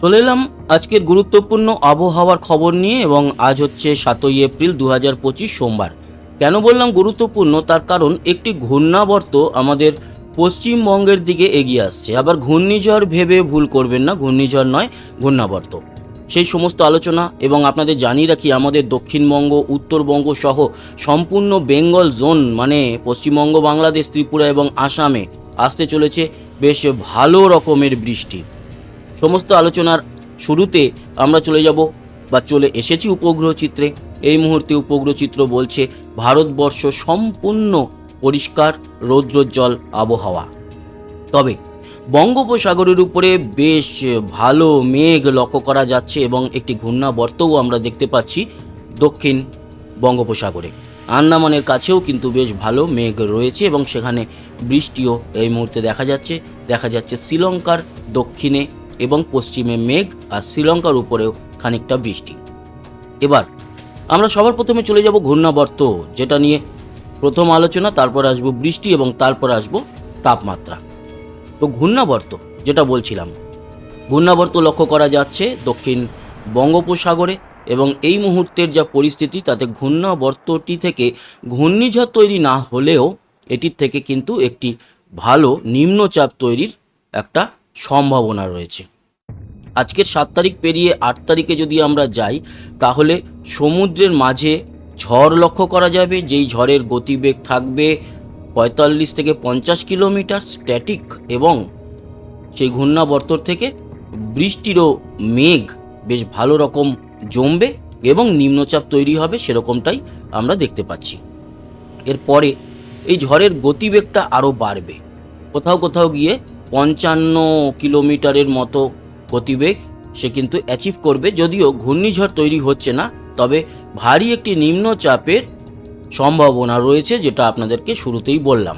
চলে এলাম আজকের গুরুত্বপূর্ণ আবহাওয়ার খবর নিয়ে এবং আজ হচ্ছে সাতই এপ্রিল দু হাজার পঁচিশ সোমবার। কেন বললাম গুরুত্বপূর্ণ? তার কারণ একটি ঘূর্ণাবর্ত আমাদের পশ্চিমবঙ্গের দিকে এগিয়ে আসছে। আবার ঘূর্ণিঝড় ভেবে ভুল করবেন না, ঘূর্ণিঝড় নয়, ঘূর্ণাবর্ত। সেই সমস্ত আলোচনা এবং আপনাদের জানিয়ে রাখি, আমাদের দক্ষিণবঙ্গ, উত্তরবঙ্গ সহ সম্পূর্ণ বেঙ্গল জোন মানে পশ্চিমবঙ্গ, বাংলাদেশ, ত্রিপুরা এবং আসামে আসতে চলেছে বেশ ভালো রকমের বৃষ্টি। সমস্ত আলোচনার শুরুতে আমরা চলে যাব বা চলে এসেছি উপগ্রহ চিত্রে। এই মুহূর্তে উপগ্রহ চিত্র বলছে ভারতবর্ষ সম্পূর্ণ পরিষ্কার রৌদ্রোজ্জ্বল আবহাওয়া। তবে বঙ্গোপসাগরের উপরে বেশ ভালো মেঘ লক্ষ্য করা যাচ্ছে এবং একটি ঘূর্ণাবর্তও আমরা দেখতে পাচ্ছি দক্ষিণ বঙ্গোপসাগরে। আন্দামানের কাছেও কিন্তু বেশ ভালো মেঘ রয়েছে এবং সেখানে বৃষ্টিও এই মুহূর্তে দেখা যাচ্ছে। দেখা যাচ্ছে শ্রীলঙ্কার দক্ষিণে এবং পশ্চিমে মেঘ আর শ্রীলঙ্কার উপরেও খানিকটা বৃষ্টি। এবার, আমরা সবার প্রথমে চলে যাব ঘূর্ণাবর্ত, যেটা নিয়ে প্রথম আলোচনা, তারপর আসব বৃষ্টি এবং তারপর আসব তাপমাত্রা। তো ঘূর্ণাবর্ত, যেটা বলছিলাম, ঘূর্ণাবর্ত লক্ষ্য করা যাচ্ছে দক্ষিণ বঙ্গোপসাগরে এবং এই মুহূর্তের যা পরিস্থিতি, তাতে ঘূর্ণাবর্তটি থেকে ঘূর্ণিঝড় তৈরি না হলেও এটির থেকে কিন্তু একটি ভালো নিম্নচাপ তৈরির একটা সম্ভাবনা রয়েছে। আজকের সাত তারিখ পেরিয়ে আট তারিখে যদি আমরা যাই, তাহলে সমুদ্রের মাঝে ঝড় লক্ষ্য করা যাবে, যেই ঝড়ের গতিবেগ থাকবে পঁয়তাল্লিশ থেকে পঞ্চাশ কিলোমিটার স্ট্যাটিক এবং সেই ঘূর্ণাবর্তর থেকে বৃষ্টিরও মেঘ বেশ ভালো রকম জমবে এবং নিম্নচাপ তৈরি হবে, সেরকমটাই আমরা দেখতে পাচ্ছি। এরপরে এই ঝড়ের গতিবেগটা আরও বাড়বে। কোথাও কোথাও গিয়ে পঞ্চান্ন কিলোমিটারের মতো গতিবেগ সে কিন্তু অ্যাচিভ করবে। যদিও ঘূর্ণিঝড় তৈরি হচ্ছে না, তবে ভারী একটি নিম্নচাপের সম্ভাবনা রয়েছে যেটা আপনাদেরকে শুরুতেই বললাম।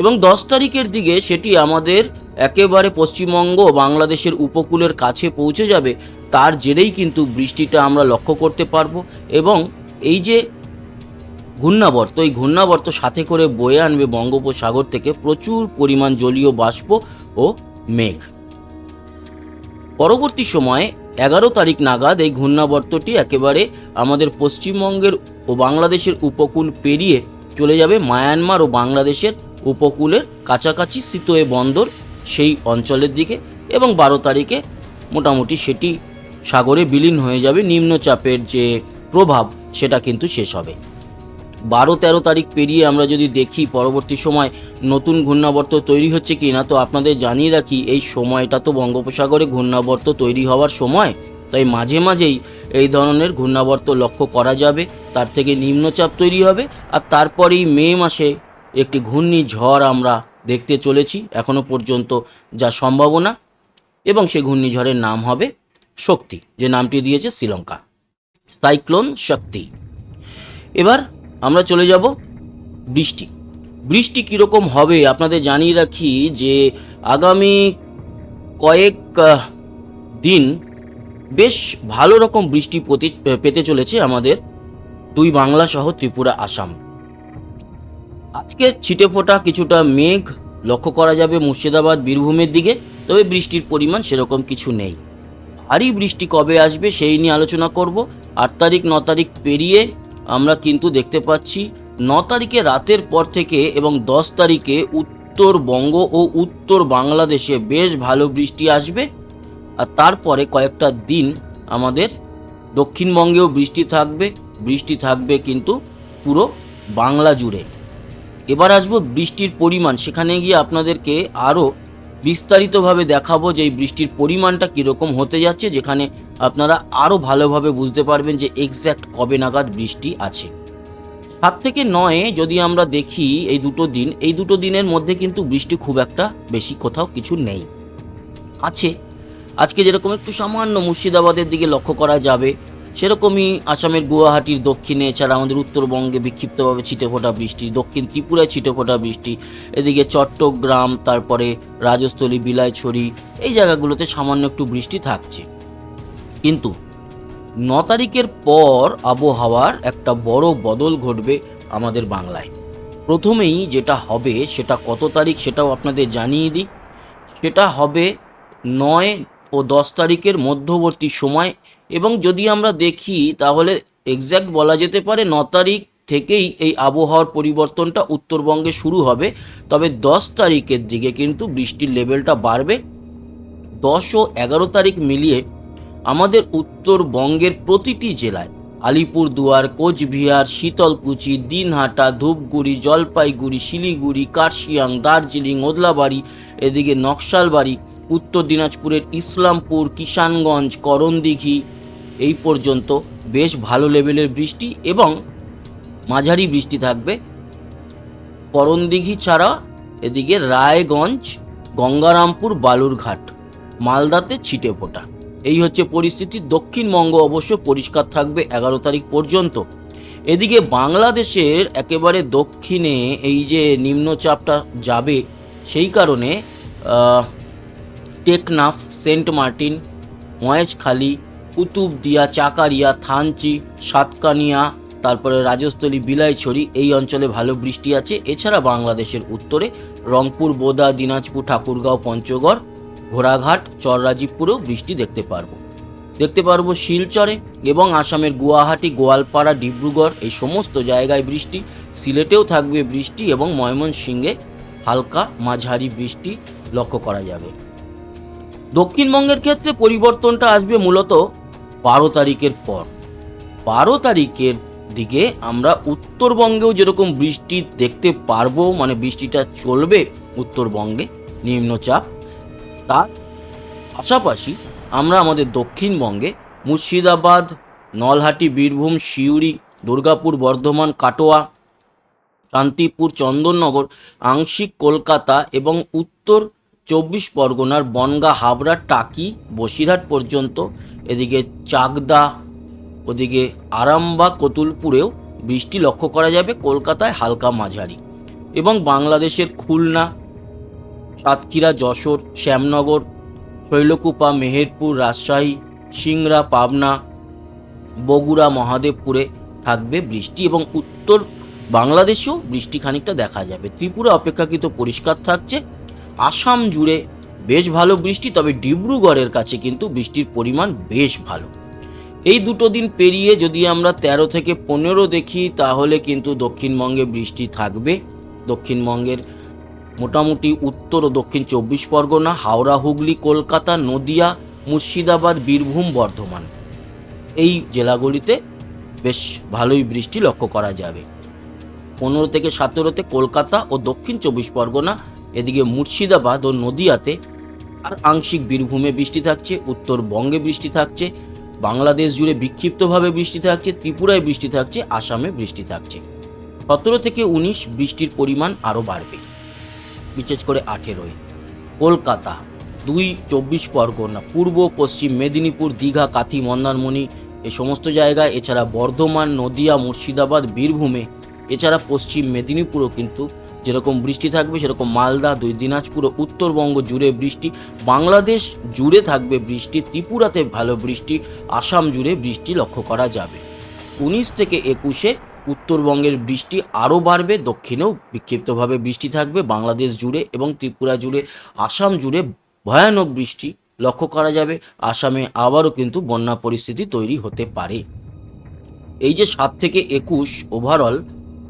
এবং দশ তারিখের দিকে সেটি আমাদের একেবারে পশ্চিমবঙ্গ বাংলাদেশের উপকূলের কাছে পৌঁছে যাবে, তার জেরেই কিন্তু বৃষ্টিটা আমরা লক্ষ্য করতে পারব। এবং এই যে ঘূর্ণাবর্ত, এই ঘূর্ণাবর্ত সাথে করে বয়ে আনবে বঙ্গোপসাগর থেকে প্রচুর পরিমাণ জলীয় বাষ্প ও মেঘ। পরবর্তী সময়ে এগারো তারিখ নাগাদ এই ঘূর্ণাবর্তটি একেবারে আমাদের পশ্চিমবঙ্গের ও বাংলাদেশের উপকূল পেরিয়ে চলে যাবে মায়ানমার ও বাংলাদেশের উপকূলের কাছাকাছি সিতোয়ে বন্দর সেই অঞ্চলের দিকে এবং বারো তারিখে মোটামুটি সেটি সাগরে বিলীন হয়ে যাবে। নিম্নচাপের যে প্রভাব, সেটা কিন্তু শেষ হবে। বারো তেরো তারিখ পেরিয়ে আমরা যদি দেখি পরবর্তী সময় নতুন ঘূর্ণাবর্ত তৈরি হচ্ছে কি না, তো আপনাদের জানিয়ে রাখি, এই সময়টা তো বঙ্গোপসাগরে ঘূর্ণাবর্ত তৈরি হওয়ার সময়। তাই মাঝে মাঝেই এই ধরনের ঘূর্ণাবর্ত লক্ষ্য করা যাবে, তার থেকে নিম্নচাপ তৈরি হবে, আর তারপরেই মে মাসে একটি ঘূর্ণিঝড় আমরা দেখতে চলেছি, এখনও পর্যন্ত যা সম্ভাবনা, এবং সেই ঘূর্ণিঝড়ের নাম হবে শক্তি, যে নামটি দিয়েছে শ্রীলঙ্কা। সাইক্লোন শক্তি। এবার আমরা চলে যাব বৃষ্টি। বৃষ্টি কীরকম হবে আপনাদের জানিয়ে রাখি যে আগামী কয়েক দিন বেশ ভালো রকম বৃষ্টি পতি- চলেছে আমাদের দুই বাংলা সহ ত্রিপুরা, আসাম। আজকে ছিটে ফোটা কিছুটা মেঘ লক্ষ্য করা যাবে মুর্শিদাবাদ, বীরভূমের দিকে, তবে বৃষ্টির পরিমাণ সেরকম কিছু নেই। ভারী বৃষ্টি কবে আসবে সেই নিয়ে আলোচনা করব। আট তারিখ, ন তারিখ পেরিয়ে আমরা কিন্তু দেখতে পাচ্ছি ন তারিখে রাতের পর থেকে এবং দশ তারিখে উত্তরবঙ্গ ও উত্তর বাংলাদেশে বেশ ভালো বৃষ্টি আসবে। আর তারপরে কয়েকটা দিন আমাদের দক্ষিণবঙ্গেও বৃষ্টি থাকবে। বৃষ্টি থাকবে কিন্তু পুরো বাংলা জুড়ে। এবার আসব বৃষ্টির পরিমাণ। সেখানে গিয়ে আপনাদেরকে আরও বিস্তারিতভাবে দেখাবো যে এই বৃষ্টির পরিমাণটা কীরকম হতে যাচ্ছে, যেখানে আপনারা আরও ভালোভাবে বুঝতে পারবেন যে এক্স্যাক্ট কবে নাগাদ বৃষ্টি আছে। সাত থেকে নয়ে যদি আমরা দেখি এই দুটো দিন, এই দুটো দিনের মধ্যে কিন্তু বৃষ্টি খুব একটা বেশি কোথাও কিছু নেই। আছে। আজকে যেরকম একটু সামান্য মুর্শিদাবাদের দিকে লক্ষ্য করা যাবে সেরকমই আসামের গুয়াহাটির দক্ষিণে, এছাড়া আমাদের উত্তরবঙ্গে বিক্ষিপ্তভাবে ছিটেফোঁটা বৃষ্টি, দক্ষিণ ত্রিপুরায় ছিটেফোঁটা বৃষ্টি, এদিকে চট্টগ্রাম, তারপরে রাজস্থলী, বিলাইছড়ি, এই জায়গাগুলোতে সামান্য একটু বৃষ্টি থাকছে। কিন্তু ন তারিখের পর আবহাওয়ার একটা বড় বদল ঘটবে আমাদের বাংলায়। প্রথমেই যেটা হবে, সেটা কত তারিখ সেটাও আপনাদের জানিয়ে দিই। সেটা হবে নয় ও দশ তারিখের মধ্যবর্তী সময় এবং যদি আমরা দেখি, তাহলে এক্স্যাক্ট বলা যেতে পারে ন তারিখ থেকেই এই আবহাওয়ার পরিবর্তনটা উত্তরবঙ্গে শুরু হবে। তবে দশ তারিখের দিকে কিন্তু বৃষ্টির লেভেলটা বাড়বে। দশ ও এগারো তারিখ মিলিয়ে আমাদের উত্তরবঙ্গের প্রতিটি জেলায় আলিপুরদুয়ার, কোচবিহার, শীতলকুচি, দিনহাটা, ধূপগুড়ি, জলপাইগুড়ি, শিলিগুড়ি, কার্শিয়াং, দার্জিলিং, ওদলাবাড়ি, এদিকে নকশালবাড়ি, উত্তর দিনাজপুরের ইসলামপুর, কিষানগঞ্জ, করণদিঘি এই পর্যন্ত বেশ ভালো লেভেলের বৃষ্টি এবং মাঝারি বৃষ্টি থাকবে। করণদিঘি ছাড়া এদিকে রায়গঞ্জ, গঙ্গারামপুর, বালুরঘাট, মালদাতে ছিটে ফোটা। এই হচ্ছে পরিস্থিতি। দক্ষিণবঙ্গ অবশ্য পরিষ্কার থাকবে এগারো তারিখ পর্যন্ত। এদিকে বাংলাদেশের একেবারে দক্ষিণে এই যে নিম্নচাপটা যাবে, সেই কারণে টেকনাফ, সেন্ট মার্টিন, মহেশখালী কুতুবদিয়া চাকারিয়া থানচি, সাতকানিয়া, তারপরে রাজস্থলী, বিলাইছড়ি, এই অঞ্চলে ভালো বৃষ্টি আছে। এছাড়া বাংলাদেশের উত্তরে রংপুর, বোদা, দিনাজপুর, ঠাকুরগাঁও, পঞ্চগড়, ঘোড়াঘাট, চররাজীবপুরেও বৃষ্টি দেখতে পারব। দেখতে পারব শিলচরে এবং আসামের গুয়াহাটি, গোয়ালপাড়া, ডিব্রুগড়, এই সমস্ত জায়গায় বৃষ্টি। সিলেটেও থাকবে বৃষ্টি এবং ময়মনসিংহে হালকা মাঝারি বৃষ্টি লক্ষ্য করা যাবে। দক্ষিণবঙ্গের ক্ষেত্রে পরিবর্তনটা আসবে মূলত বারো তারিখের পর। বারো তারিখের দিকে আমরা উত্তরবঙ্গেও যেরকম বৃষ্টি দেখতে পারব মানে বৃষ্টিটা চলবে উত্তরবঙ্গে নিম্নচাপ, তার পাশাপাশি আমরা আমাদের দক্ষিণবঙ্গে মুর্শিদাবাদ, নলহাটি, বীরভূম, সিউড়ি, দুর্গাপুর, বর্ধমান, কাটোয়া, শান্তিপুর, চন্দননগর, আংশিক কলকাতা এবং উত্তর চব্বিশ পরগনার বনগা, হাবড়া, টাকি, বসিরহাট পর্যন্ত এদিকে চাকদা, ওদিকে আরামবাগ, কতুলপুরেও বৃষ্টি লক্ষ্য করা যাবে কলকাতায় হালকা মাঝারি এবং বাংলাদেশের খুলনা, সাতক্ষীরা, যশোর, শ্যামনগর, শৈলকুপা, মেহেরপুর, রাজশাহী, সিংড়া, পাবনা, বগুড়া, মহাদেবপুরে থাকবে বৃষ্টি এবং উত্তর বাংলাদেশেও বৃষ্টি খানিকটা দেখা যাবে। ত্রিপুরা অপেক্ষাকৃত পরিষ্কার থাকছে। আসাম জুড়ে বেশ ভালো বৃষ্টি, তবে ডিব্রুগড়ের কাছে কিন্তু বৃষ্টির পরিমাণ বেশ ভালো। এই দুটো দিন পেরিয়ে যদি আমরা ১৩ থেকে পনেরো দেখি, তাহলে কিন্তু দক্ষিণবঙ্গে বৃষ্টি থাকবে। দক্ষিণবঙ্গের মোটামুটি উত্তর ও দক্ষিণ চব্বিশ পরগনা, হাওড়া, হুগলি, কলকাতা, নদিয়া, মুর্শিদাবাদ, বীরভূম, বর্ধমান। এই জেলাগুলিতে বেশ ভালোই বৃষ্টি লক্ষ্য করা যাবে। পনেরো থেকে সতেরোতে কলকাতা ও দক্ষিণ চব্বিশ পরগনা, এদিকে মুর্শিদাবাদ ও নদিয়াতে আর আংশিক বীরভূমে বৃষ্টি থাকছে উত্তরবঙ্গে বৃষ্টি থাকছে, বাংলাদেশ জুড়ে বিক্ষিপ্তভাবে বৃষ্টি থাকছে, ত্রিপুরায় বৃষ্টি থাকছে, আসামে বৃষ্টি থাকছে। সতেরো থেকে উনিশ বৃষ্টির পরিমাণ আরও বাড়বে। বিশেষ করে আঠেরোয়। কলকাতা, দুই চব্বিশ পরগনা, পূর্ব, পশ্চিম মেদিনীপুর, দীঘা, কাথি, মন্দারমণি এ সমস্ত জায়গায়, এছাড়া বর্ধমান, নদিয়া, মুর্শিদাবাদ, বীরভূমে, এছাড়া পশ্চিম মেদিনীপুরও কিন্তু যেরকম বৃষ্টি থাকবে, সেরকম মালদা, দুই দিনাজপুর ও উত্তরবঙ্গ জুড়ে বৃষ্টি, বাংলাদেশ জুড়ে থাকবে বৃষ্টি, ত্রিপুরাতে ভালো বৃষ্টি, আসাম জুড়ে বৃষ্টি লক্ষ্য করা যাবে। উনিশ থেকে একুশে উত্তরবঙ্গের বৃষ্টি আরও বাড়বে, দক্ষিণেও বিক্ষিপ্তভাবে বৃষ্টি থাকবে, বাংলাদেশ জুড়ে এবং ত্রিপুরা জুড়ে, আসাম জুড়ে ভয়ানক বৃষ্টি লক্ষ্য করা যাবে, আসামে আবারও কিন্তু বন্যা পরিস্থিতি তৈরি হতে পারে। এই যে সাত থেকে একুশ ওভারঅল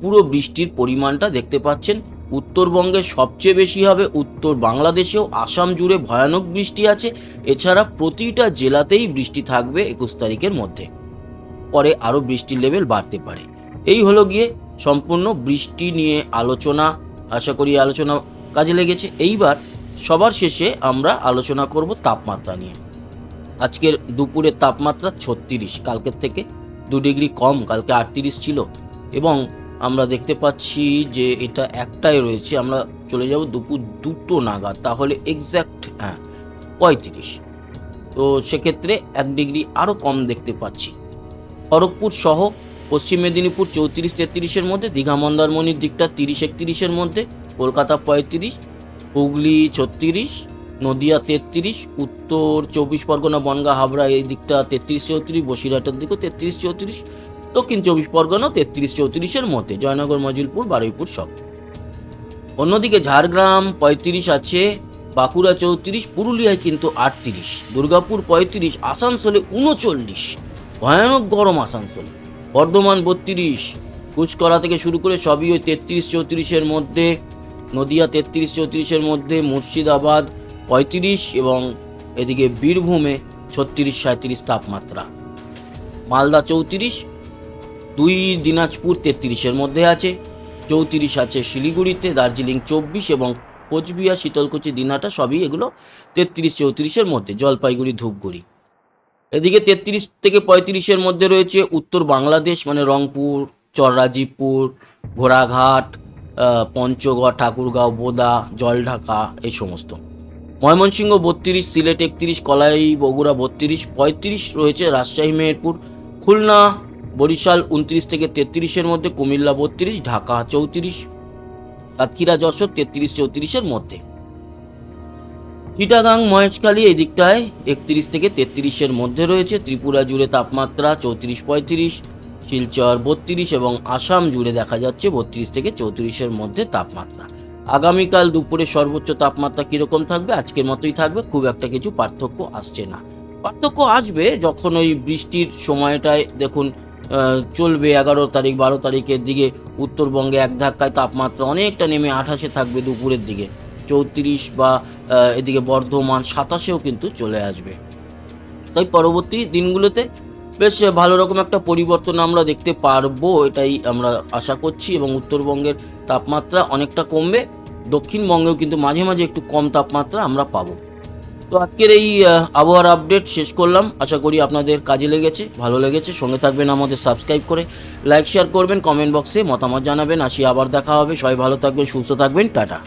পুরো বৃষ্টির পরিমাণটা দেখতে পাচ্ছেন। উত্তরবঙ্গে সবচেয়ে বেশি হবে উত্তর বাংলাদেশেও। আসাম জুড়ে ভয়ানক বৃষ্টি আছে। এছাড়া প্রতিটা জেলাতেই বৃষ্টি থাকবে একুশ তারিখের মধ্যে। পরে আরও বৃষ্টির লেভেল বাড়তে পারে। এই হলো গিয়ে সম্পূর্ণ বৃষ্টি নিয়ে আলোচনা। আশা করি আলোচনা কাজে লেগেছে। এইবার সবার শেষে আমরা আলোচনা করব তাপমাত্রা নিয়ে। আজকের দুপুরের তাপমাত্রা ছত্রিশ, কালকের থেকে দু ডিগ্রি কম, কালকে আটত্রিশ ছিল। এবং আমরা দেখতে পাচ্ছি যে এটা একটাই রয়েছে। আমরা চলে যাব দুপুর দুটো নাগাদ, তাহলে এক্স্যাক্ট হ্যাঁ পঁয়ত্রিশ। তো সেক্ষেত্রে এক ডিগ্রি আরও কম দেখতে পাচ্ছি। খড়গপুর সহ পশ্চিম মেদিনীপুর চৌত্রিশ, তেত্রিশের মধ্যে, দীঘা মন্দারমণির দিকটা তিরিশ, একত্রিশের মধ্যে, কলকাতা পঁয়ত্রিশ, হুগলি ছত্রিশ, নদিয়া তেত্রিশ, উত্তর চব্বিশ পরগনা, বনগা, হাবড়া, এই দিকটা তেত্রিশ, চৌত্রিশ, বসিরহাটের দিকেও তেত্রিশ, চৌত্রিশ দক্ষিণ চব্বিশ পরগনা, তেত্রিশ চৌত্রিশের মধ্যে, জয়নগর, মজিলপুর, বারুইপুর সব। অন্যদিকে ঝাড়গ্রাম পঁয়ত্রিশ আছে, বাঁকুড়া চৌত্রিশ, পুরুলিয়ায় কিন্তু আটত্রিশ, দুর্গাপুর পঁয়ত্রিশ, আসানসোলে উনচল্লিশ, ভয়ানক গরম আসানসোলে, বর্ধমান বত্রিশ কুচকরা থেকে শুরু করে সবই ওই তেত্রিশ চৌত্রিশের মধ্যে, নদিয়া তেত্রিশ চৌত্রিশের মধ্যে, মুর্শিদাবাদ পঁয়ত্রিশ এবং এদিকে বীরভূমে ছত্রিশ সাঁত্রিশ তাপমাত্রা। মালদা চৌত্রিশ দুই দিনাজপুর তেত্রিশের মধ্যে আছে, চৌত্রিশ আছে শিলিগুড়িতে, দার্জিলিং চব্বিশ এবং কোচবিহার, শীতলকুচি দিনাটা সবই এগুলো তেত্রিশ চৌত্রিশের মধ্যে, জলপাইগুড়ি, ধূপগুড়ি। এদিকে তেত্রিশ থেকে পঁয়ত্রিশের মধ্যে রয়েছে উত্তর বাংলাদেশ মানে রংপুর, চররাজীবপুর, ঘোড়াঘাট পঞ্চগড়, ঠাকুরগাঁও, বোদা, জলঢাকা, এই সমস্ত। ময়মনসিংহ বত্রিশ, সিলেট একত্রিশ, কলাই বগুড়া বত্রিশ, পঁয়ত্রিশ রয়েছে রাজশাহী, মেহেরপুর, খুলনা বরিশাল উনত্রিশ থেকে তেত্রিশের মধ্যে, কুমিল্লা বত্রিশ, ঢাকা চৌত্রিশ, সাতক্ষীরা যশোর তেত্রিশ চৌত্রিশের মধ্যে। চিটাগাং, মহেশখালী এই দিকটায় একত্রিশ থেকে তেত্রিশের মধ্যে রয়েছে। ত্রিপুরা জুড়ে তাপমাত্রা চৌত্রিশ পঁয়ত্রিশ, শিলচর বত্রিশ এবং আসাম জুড়ে দেখা যাচ্ছে বত্রিশ থেকে চৌত্রিশের মধ্যে তাপমাত্রা। আগামীকাল দুপুরে সর্বোচ্চ তাপমাত্রা কীরকম থাকবে? আজকের মতোই থাকবে, খুব একটা কিছু পার্থক্য আসছে না। পার্থক্য আসবে যখন ওই বৃষ্টির সময়টায়, দেখুন চলবে এগারো তারিখ, বারো তারিখের দিকে। উত্তরবঙ্গে এক ধাক্কায় তাপমাত্রা অনেকটা নেমে আঠাশে থাকবে দুপুরের দিকে। চৌত্রিশ বা এদিকে বর্ধমান সাতাশেও কিন্তু চলে আসবে। তাই পরবর্তী দিনগুলোতে বেশ ভালো রকম একটা পরিবর্তন আমরা দেখতে পারব, এটাই আমরা আশা করছি। এবং উত্তরবঙ্গের তাপমাত্রা অনেকটা কমবে। দক্ষিণবঙ্গেও কিন্তু মাঝে মাঝে একটু কম তাপমাত্রা আমরা পাবো। তো আজকের এই আবহাওয়ার আপডেট শেষ করলাম। আশা করি আপনাদের কাজে লেগেছে, ভালো লেগেছে। সঙ্গে থাকবেন আমাদের সাবস্ক্রাইব করে। লাইক শেয়ার করবেন কমেন্ট বক্সে মতামত জানাবেন। আসি আবার দেখা হবে। সবাই ভালো থাকবেন, সুস্থ থাকবেন। টাটা।